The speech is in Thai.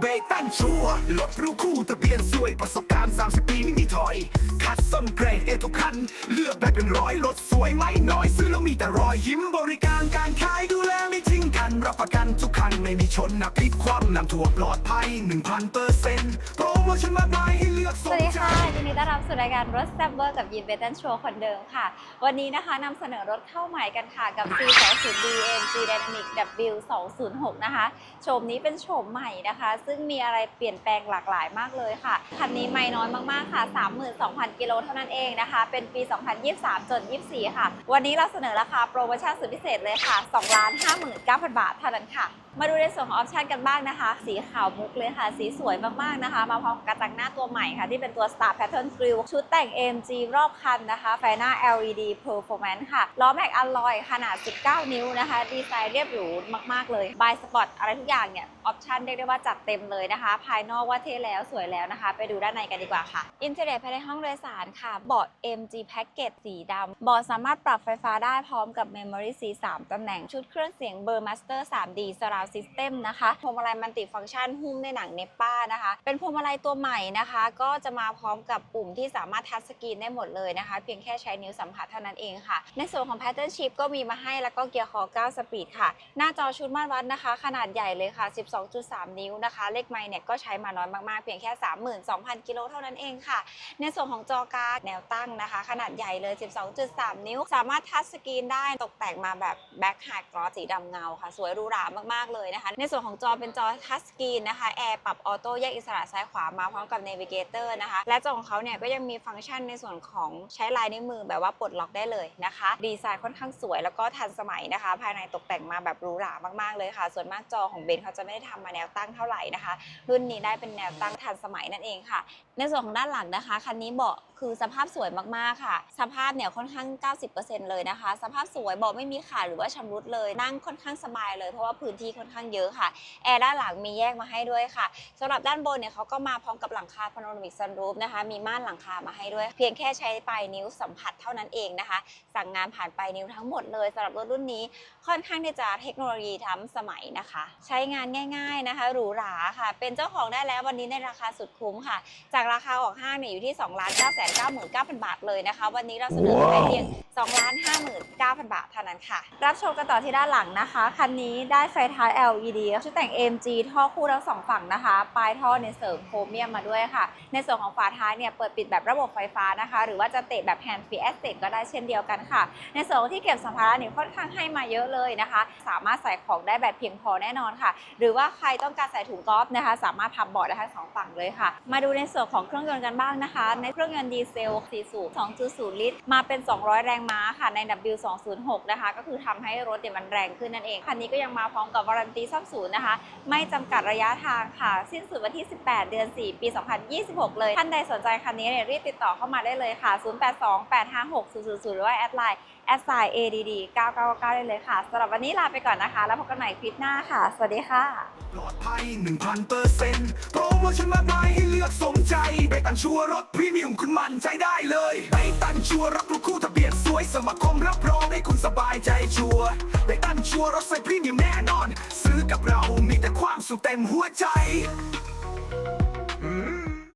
เบตันชัวรถรูคู่ทะเบียนสวยประสบการณ์ 30 ปีไม่มีถอย คัดส้นเกรดเอทุกคัน เลือกได้เป็นร้อยรถสวยไม่น้อย ซื้อแล้วมีแต่รอยยิ้มบริการการขายดูแลไม่ทิ้งกัน รับประกันทุกคันไม่มีชนนะพลิกคว่ำนำถั่วปลอดภัย 1,000เปอร์เซ็นต์โปรโมชั่นมากมายให้เลือกสสวัสมดีใจ ค่ะยินดีต้อนรับสู่รายการรถแซ่บเวอร์กับยินเบตันโชว์คนเดิมค่ะ วันนี้นะคะนำเสนอรถเข้าใหม่กันค่ะ กับ C 2 0 D M G Dynamic W 2 0 6นะคะ โฉมนี้เป็นโฉมใหม่นะคะซึ่งมีอะไรเปลี่ยนแปลงหลากหลายมากเลยค่ะ คันนี้ไม่น้อยมากๆค่ะ 32,000 กิโลเท่านั้นเองนะคะ เป็นปี 2023 จน 24 ค่ะ วันนี้เราเสนอราคาโปรโมชั่นสุดพิเศษเลยค่ะ2,59,000 บาทเท่านั้นค่ะมาดูในส่วนของออปชันกันบ้างนะคะ สีขาวมุกเลยค่ะ สีสวยมากๆนะคะ มาพร้อมกับกระจังหน้าตัวใหม่ค่ะ ที่เป็นตัว Star Pattern Grill ชุดแต่ง AMG รอบคันนะคะไฟหน้า LED Performance ค่ะ ล้อแม็กอลลอยขนาด 19 นิ้วนะคะ ดีไซน์เรียบหรูมากๆเลยบายสปอร์ตอะไรทุกอย่างเนี่ย ออปชันเรียกได้ว่าจัดเต็มเลยนะคะ ภายนอกว่าเท่แล้วสวยแล้วนะคะ ไปดูด้านในกันดีกว่าค่ะ อินเทอร์เน็ตภายในห้องโดยสารค่ะเบาะ MG Package สีดำเบาะสามารถปรับไฟฟ้าได้พร้อมกับ Memory C 3ตำแหน่งชุดเครื่องเสียง Burmaster 3D Surround System นะคะพวงมาลัยมัลติฟังก์ชันหุ้มในหนังเนปป้านะคะ เป็นพวงมาลัยตัวใหม่นะคะ ก็จะมาพร้อมกับปุ่มที่สามารถทัชสกรีนได้หมดเลยนะคะ เพียงแค่ใช้นิ้วสัมผัสเท่านั้นเองค่ะ ในส่วนของ Pattern Shift ก็มีมาให้แล้วก็เกียร์คอ9สปีดค่ะ หน้าจอชุดมาตรวัดนะคะ ขนาดใหญ่เลยค่ะ 12.3 นิ้วนะคะเลขไมล์เนี่ยก็ใช้มาน้อยมากๆ เพียงแค่ 32,000 กิโลเท่านั้นเองค่ะ ในส่วนของจอการ์ดแนวตั้งนะคะ ขนาดใหญ่เลย 12.3 นิ้ว สามารถทัชสกรีนได้ตกแต่งมาแบบแบ็คไฮกรอสสีดำเงาค่ะ สวยหรูหรามากๆเลยนะคะ ในส่วนของจอเป็นจอทัชสกรีนนะคะแอร์ปรับออโต้แยกอิสระซ้ายขวามาพร้อมกับเนวิเกเตอร์นะคะและจอของเขาเนี่ยก็ยังมีฟังก์ชันในส่วนของใช้ลายนิ้วมือแบบว่าปลดล็อกได้เลยนะคะ ดีไซน์ค่อนข้างสวยแล้วก็ทันสมัยนะคะ ภายในตกแต่งมาแบบหรูหรามากๆเลยค่ะ ส่วนมากจอของเบนเขาจะไม่ได้ทำมาแนวตั้งเท่าไหร่นะคะ รุ่นนี้ได้เป็นแนวตั้งทันสมัยนั่นเองค่ะ ในส่วนของด้านหลังนะคะคันนี้เบาะคือสภาพสวยมากๆค่ะ สภาพเนี่ยค่อนข้าง 90%เลยนะคะ สภาพสวยบาะไม่มีขาดหรือว่าชำรุดเลย นั่งค่อนข้างสบายเลยเพราะว่าพื้นที่ค่อนข้างเยอะค่ะ แอร์ด้านหลังมีแยกมาให้ด้วยค่ะสำหรับด้านบนเนี่ยเขาก็มาพร้อมกับหลังคาพาโนรามิกซันรูฟนะคะ มีม่านหลังคามาให้ด้วย เพียงแค่ใช้ปลายนิ้วสัมผัสเท่านั้นเองนะคะ สั่งงานผ่านปลายนิ้วทั้งหมดเลยสำหรับรถรุ่นนี้ค่อนข้างที่จะเทคโนโลยีทันสมัยนะคะ ใช้งานง่ายๆนะคะหรูหราค่ะ เป็นเจ้าของได้แล้ววันนี้ในราคาสุดคุ้มค่ะ จากราคาออกห้างเนี่ยอยู่ที่2 9 9 9 9 0 0บาทเลยนะคะ วันนี้เราเสนอไปเพียง2 5 9 0 0 0บาทเท่านั้นค่ะ รับชมกันต่อที่ด้านหลังนะคะ คันนี้ได้ไฟท้าย LED ชุดแต่ง AMG ท่อคู่ทั้งสองฝั่งนะคะ ปลายท่อในยเสริมโครเมียมมาด้วยค่ะ ในส่วนของฝาท้ายเนี่ยเปิดปิดแบบระบบไฟฟ้านะคะ หรือว่าจะเตะแบบ hand free access ก็ได้เช่นเดียวกันค่ะ ในส่วนของที่เก็บสัมภาระเนี่ยค่อนข้างให้มาเยอะเลยนะคะ สามารถใส่ของได้แบบเพียงพอแน่นอนค่ะ หรือว่าใครต้องการใส่ถุงกอล์ฟนะคะ สามารถพับเบาะได้ทั้งสองฝั่งเลยค่ะ มาดูในส่วนของเครื่องยนต์กันบ้างนะคะ ในเครื่องยนต์ดีเซล4สูบ2.0 ลิตร มาเป็น 200 แรงม้าค่ะ ใน W206 นะคะ ก็คือทำให้รถเนี่ยมันแรงขึ้นนั่นเอง คันนี้ก็ยังมาพร้อมกับวารันตีซ่อมศูนย์นะคะ ไม่จำกัดระยะทางค่ะ สิ้นสุดวันที่ 18 เดือน 4 ปี 2026 เลย ท่านใดสนใจคันนี้เนี่ยรีบติดต่อเข้ามาได้เลยค่ะ 0828560000หรือว่าแอดไลน์ แอดไซน์ ADD 999ได้เลยค่ะสำหรับวันนี้ลาไปก่อนนะคะ แล้วพบกันใหม่คลิปหน้าค่ะ สวัสดีค่ะ ปลอดภัย1,000เปอร์เซ็นต์โปรโมชั่นมากมายให้เลือกสมใจเบตันชัวร์รถพรีเมียมคุณมั่นใจได้เลยเบตันชัวร์รับรู้คู่ทะเบียนสวยสมาครคมรับรองให้คุณสบายใจชัวร์เบตันชัวร์รถใส่พรีเมียมแน่นอน ซื้อกับเรามีแต่ความสุขเต็มหัวใจ